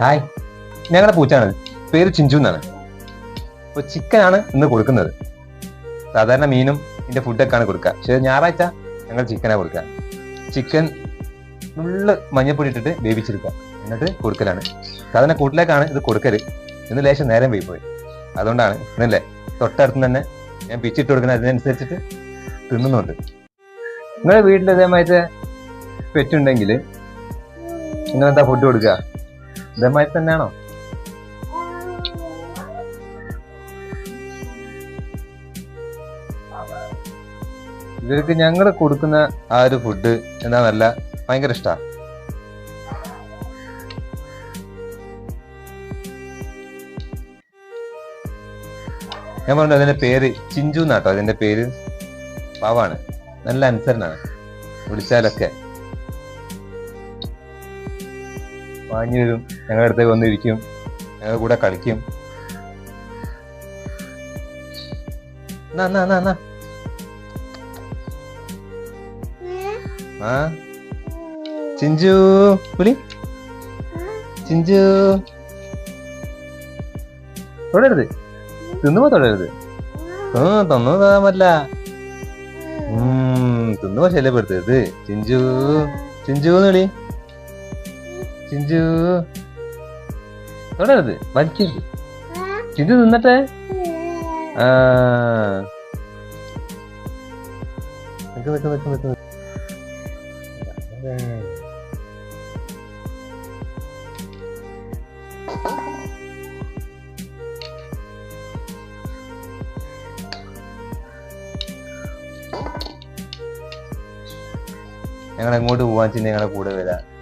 Hi ഞങ്ങളുടെ പൂച്ചാണ് പേര് ചിഞ്ചു എന്നാണ്. അപ്പോൾ ചിക്കനാണ് ഇന്ന് കൊടുക്കുന്നത്. സാധാരണ മീനും ഇതിന്റെ ഫുഡൊക്കെയാണ് കൊടുക്കുക. പക്ഷേ ഞായറാഴ്ച ഞങ്ങൾ ചിക്കനാണ് കൊടുക്കുക. ചിക്കൻ ഫുള്ള് മഞ്ഞപ്പൊടി ഇട്ടിട്ട് വേവിച്ചെടുക്കുക. എന്നിട്ട് കൊടുക്കലാണ്. സാധാരണ കൂട്ടിലേക്കാണ് ഇത് കൊടുക്കൽ. ഇന്ന് ലേശം നേരം പോയി അതുകൊണ്ടാണ് ഇന്നല്ലേ തൊട്ടടുത്ത് തന്നെ ഞാൻ പിച്ചിട്ട് കൊടുക്കുന്ന അതിനനുസരിച്ചിട്ട് തിന്നുന്നുണ്ട്. നിങ്ങളുടെ വീട്ടിൽ ഇതേമാതിരി പെറ്റുണ്ടെങ്കിൽ നിങ്ങൾ എന്താ ഫുഡ് കൊടുക്കുക? ഇതേമാതിരി തന്നെയാണോ? ഇവർക്ക് ഞങ്ങൾ കൊടുക്കുന്ന ആ ഒരു ഫുഡ് എന്താണെന്നല്ല നല്ല ഭയങ്കര ഇഷ്ടമാണ് ഞാൻ പറഞ്ഞു അതിന്റെ പേര് ചിഞ്ചു എന്നാട്ടോ. അതിന്റെ പേര് പാവാണ്. നല്ല അനുസരണാണ്. വിളിച്ചാലൊക്കെ. വാങ്ങി വരും ഞങ്ങളുടെ അടുത്തേക്ക് വന്നിരിക്കും. ഞങ്ങളുടെ കൂടെ കളിക്കും. എന്നാ എന്നാ എന്നാ എന്നാ ആ? ചിഞ്ചു പുലി? ചിഞ്ചു. തൊടരുത്. തിന്നുമ്പോ തൊടരുത്. തന്നു ഉം, തിന്നുമ്പോ ശല്യപ്പെടുത്തരുത്. ചിഞ്ചു. ചിഞ്ചു എന്ന് വിളി. ചിഞ്ചു. തൊടരുത് വലിക്കരുത് ചിന്തി നിന്നട്ടെ? ആ. നിക്ക് നിക്ക് നിക്ക് നിക്ക് നിക്ക്. ഞങ്ങൾ എങ്ങോട്ട് പോവാൻ വെച്ചാൽ ഞങ്ങളുടെ കൂടെ വരാം?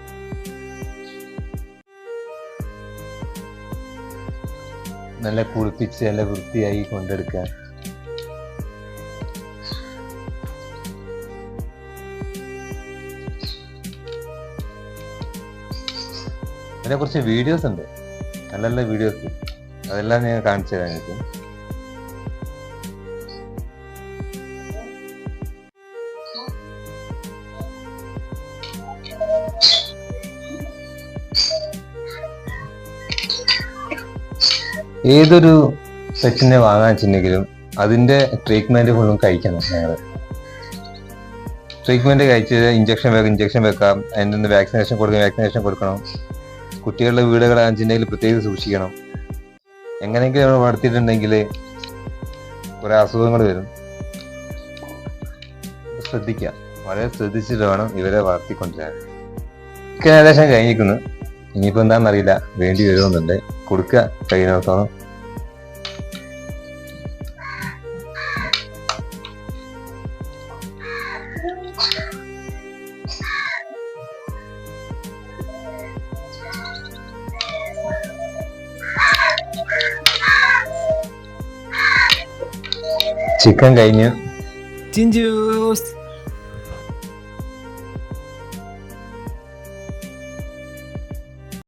നല്ല കുളിപ്പിച്ച് നല്ല വൃത്തിയായി കൊണ്ടെടുക്കുക. അതിനെ കുറച്ച് വീഡിയോസ് ഉണ്ട്. നല്ല നല്ല വീഡിയോസ്. അതെല്ലാം ഞാൻ കാണിച്ചു തരാം എനിക്ക് ഏതൊരു സെക്ഷനെ വാങ്ങാൻ വെച്ചിട്ടുണ്ടെങ്കിലും അതിന്റെ ട്രീറ്റ്മെന്റ് ഫുള്ളും കഴിക്കണം ഞങ്ങൾ ട്രീറ്റ്മെന്റ് കഴിച്ച് ഇഞ്ചക്ഷൻ വെക്കാം ഇഞ്ചക്ഷൻ വെക്കാം അതിന്റെ വാക്സിനേഷൻ കൊടുക്കണം വാക്സിനേഷൻ കൊടുക്കണം. കുട്ടികളുടെ വീടുകളാണെന്നുണ്ടെങ്കിൽ വെച്ചിട്ടുണ്ടെങ്കിൽ പ്രത്യേകം സൂക്ഷിക്കണം. എങ്ങനെയെങ്കിലും നമ്മൾ വളർത്തിയിട്ടുണ്ടെങ്കിൽ കുറെ അസുഖങ്ങൾ വരും. ശ്രദ്ധിക്കാം വളരെ ശ്രദ്ധിച്ചിട്ട് വേണം ഇവരെ വളർത്തിക്കൊണ്ടിരാൻ ഏകദേശം കഴിഞ്ഞിരിക്കുന്നു. ഇനിയിപ്പോ എന്താണെന്നറിയില്ല വേണ്ടി വരുമെന്നുണ്ട്. കൊടുക്കുക കഴിയുന്നിടത്തോളം ചിക്കൻ കഴിഞ്ഞു. ചിഞ്ചൂസ്